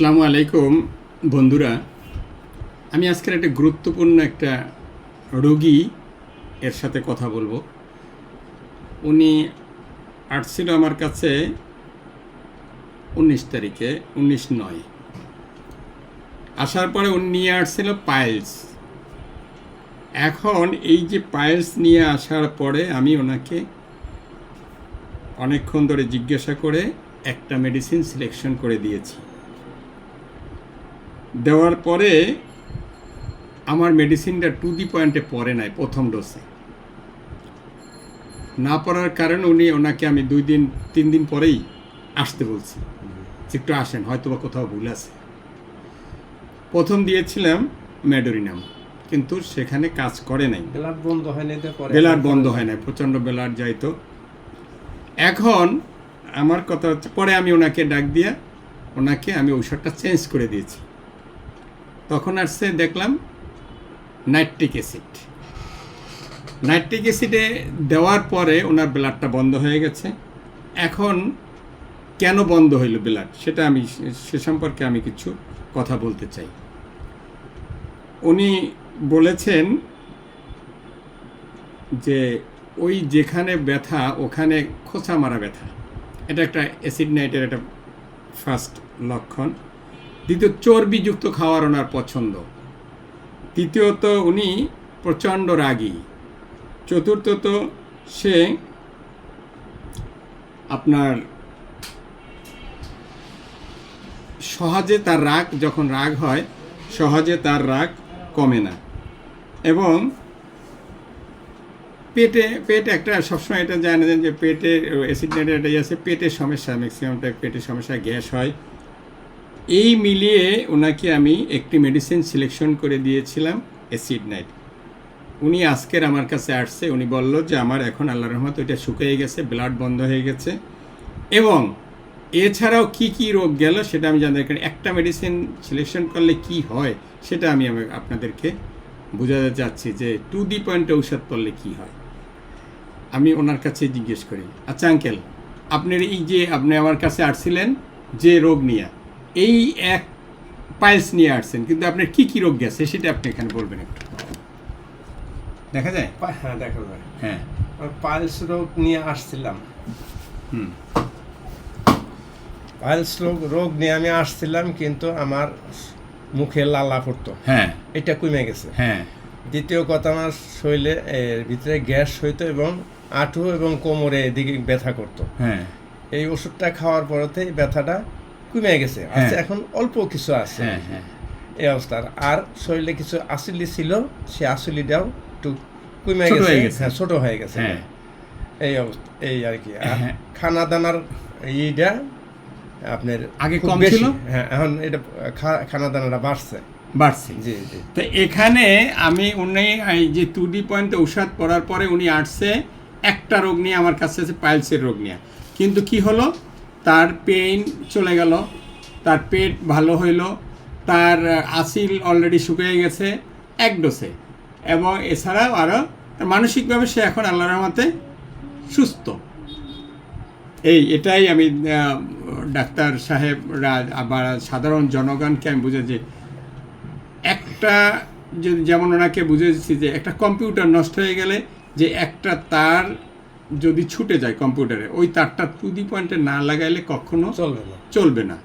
আসসালামু আলাইকুম, বন্ধুরা। আমি আজকের একটা গুরুত্বপূর্ণ একটা রোগী এর সাথে কথা বলব। উনি আসছিল আমার কাছে উনিশ তারিখে, উনিশ নয়। আসার পরে উনি নিয়ে আসছিল পাইলস। এখন এই যে পাইলস নিয়ে আসার পরে আমি ওনাকে অনেকক্ষণ ধরে জিজ্ঞাসা করে একটা মেডিসিন সিলেকশন করে দিয়েছি। দেওয়ার পরে আমার মেডিসিনটা টু দি পয়েন্টে পড়ে নাই প্রথম ডোসে না পড়ার কারণে উনি ওনাকে আমি দুই দিন তিন দিন পরেই আসতে বলছি একটু আসেন হয়তো বা কোথাও ভুল আছে। প্রথম দিয়েছিলাম ম্যাডোরিনাম কিন্তু সেখানে কাজ করে নাই। ব্লাড বন্ধ হয়নি তো পরে? বেলার বন্ধ হয় নাই প্রচণ্ড বেলার যাইতো এখন আমার কথা হচ্ছে পরে আমি ওনাকে ডাক দিয়ে ওনাকে আমি ঔষধটা চেঞ্জ করে দিয়েছি। তখন আসছে, দেখলাম নাইট্রিক অ্যাসিড। নাইট্রিক অ্যাসিডে দেওয়ার পরে ওনার ব্লাডটা বন্ধ হয়ে গেছে। এখন কেন বন্ধ হইল ব্লাড, সেটা আমি সে সম্পর্কে আমি কিছু কথা বলতে চাই। উনি বলেছেন যে ওই যেখানে ব্যথা, ওখানে খোঁচা মারা ব্যথা। এটা একটা অ্যাসিড নাইটের একটা ফার্স্ট লক্ষণ। দ্বিতীয় চর্বিযুক্ত খাওয়ার ওনার পছন্দ। তৃতীয়ত উনি প্রচণ্ড রাগী। চতুর্থত সে আপনার সহজে তার রাগ, যখন রাগ হয়, সহজে তার রাগ কমে না। এবং পেটে, পেট একটা সবসময় এটা জানে যে পেটে অ্যাসিড নাইটের একটা ইয়ে আছে, পেটের সমস্যা ম্যাক্সিমামটা পেটের সমস্যা, গ্যাস হয়। এই মিলিয়ে ওনাকে আমি একটি মেডিসিন সিলেকশন করে দিয়েছিলাম অ্যাসিড নাইট উনি আজকের আমার কাছে আসছে, উনি বলল যে আমার এখন আল্লাহ রহমত ওইটা শুকিয়ে গেছে ব্লাড বন্ধ হয়ে গেছে। এবং এছাড়াও কি কি রোগ গেল সেটা আমি জানতে কারণ একটা মেডিসিন সিলেকশন করলে কি হয় সেটা আমি আপনাদেরকে বোঝাতে চাচ্ছি যে টু দি পয়েন্ট ঔষধ পড়লে কি হয়। আমি ওনার কাছে জিজ্ঞেস করি আচ্ছা আঙ্কেল আপনার এই যে আপনি আমার কাছে আসছিলেন যে রোগ নিয়ে এই এক পাইলস নিয়ে আসছেন কিন্তু আপনার কি কি রোগ গেছে সেটা আপনি এখানে বলবেন একটু। দেখা যায়? হ্যাঁ দেখা যায়। হ্যাঁ। পাইলস রোগ নিয়ে আসছিলাম। হুম। পাইলস রোগ রোগ নিয়ে আমি আসছিলাম কিন্তু আমার মুখে লালা পড়তো হ্যাঁ। এটা কমে গেছে। হ্যাঁ। দ্বিতীয় কথা আমার শরীরে এর ভিতরে গ্যাস হইতো এবং আঁটু এবং কোমরে এদিকে ব্যথা করতো। হ্যাঁ। এই ওষুধটা খাওয়ার পরেতে ব্যথাটা কমে গেছে। আছে হ্যাঁ। এখন অল্প কিছু আছে। হ্যাঁ হ্যাঁ। এই অবস্থার। আর শরীরে কিছু আসলি ছিল সে আসলিটাও একটু কমে গেছে। হ্যাঁ ছোট হয়ে গেছে। হ্যাঁ। এই অবস্থা এই আর কি। হ্যাঁ। খানা দানার এইটা আপনার আগে কম ছিল? হ্যাঁ এখন এটা খানা দানাটা বাড়ছে। বাড়ছে। জি জি। তো এখানে আমি উনি এই যে টু ডি পয়েন্ট ঔষধ পড়ার পরে উনি আসছে একটা রোগ নিয়ে আমার কাছে আছে পাইলসের রোগ নিয়ে। কিন্তু কি হলো? তার পেইন চলে গেল, তার পেট ভালো হইল, তার আসিল অলরেডি শুকিয়ে গেছে এক ডোসে এবং এছাড়াও আরও মানসিকভাবে সে এখন আল্লাহ রহমতে সুস্থ। এই এটাই আমি ডাক্তার সাহেবরা আবার সাধারণ জনগণকে আমি বুঝে যে একটা যেমন ওনাকে বুঝেছি যে একটা কম্পিউটার নষ্ট হয়ে গেলে যে একটা তার যদি ছুটে যায় কম্পিউটারে ওই তারটা টু দি পয়েন্টে না লাগাইলে কখনো চলবে না। চলবে না।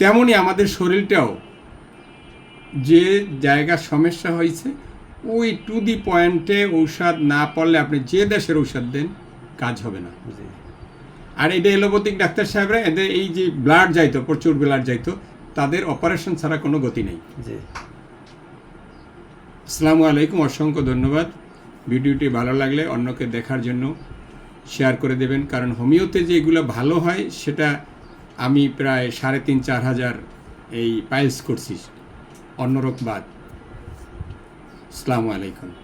তেমনি আমাদের শরীরটাও যে জায়গা সমস্যা হয়েছে ওই টু দি পয়েন্টে ঔষধ না পড়লে আপনি যে দেশের ঔষধ দেন কাজ হবে না। আর এটা এলোপ্যাথিক ডাক্তার সাহেবরা এদের এই যে ব্লাড যাইতো প্রচুর ব্লাড যাইতো তাদের অপারেশন ছাড়া কোনো গতি নেই। আসসালামু আলাইকুম অসংখ্য ধন্যবাদ। ভিডিওটি ভালো লাগলে অন্যকে দেখার জন্য শেয়ার করে দেবেন, কারণ হোমিওতে যে এগুলো ভালো হয়, সেটা আমি প্রায় সাড়ে তিন, চার হাজার এই পাইলস করছি। অন্যরক বাদ। আসসালামু আলাইকুম।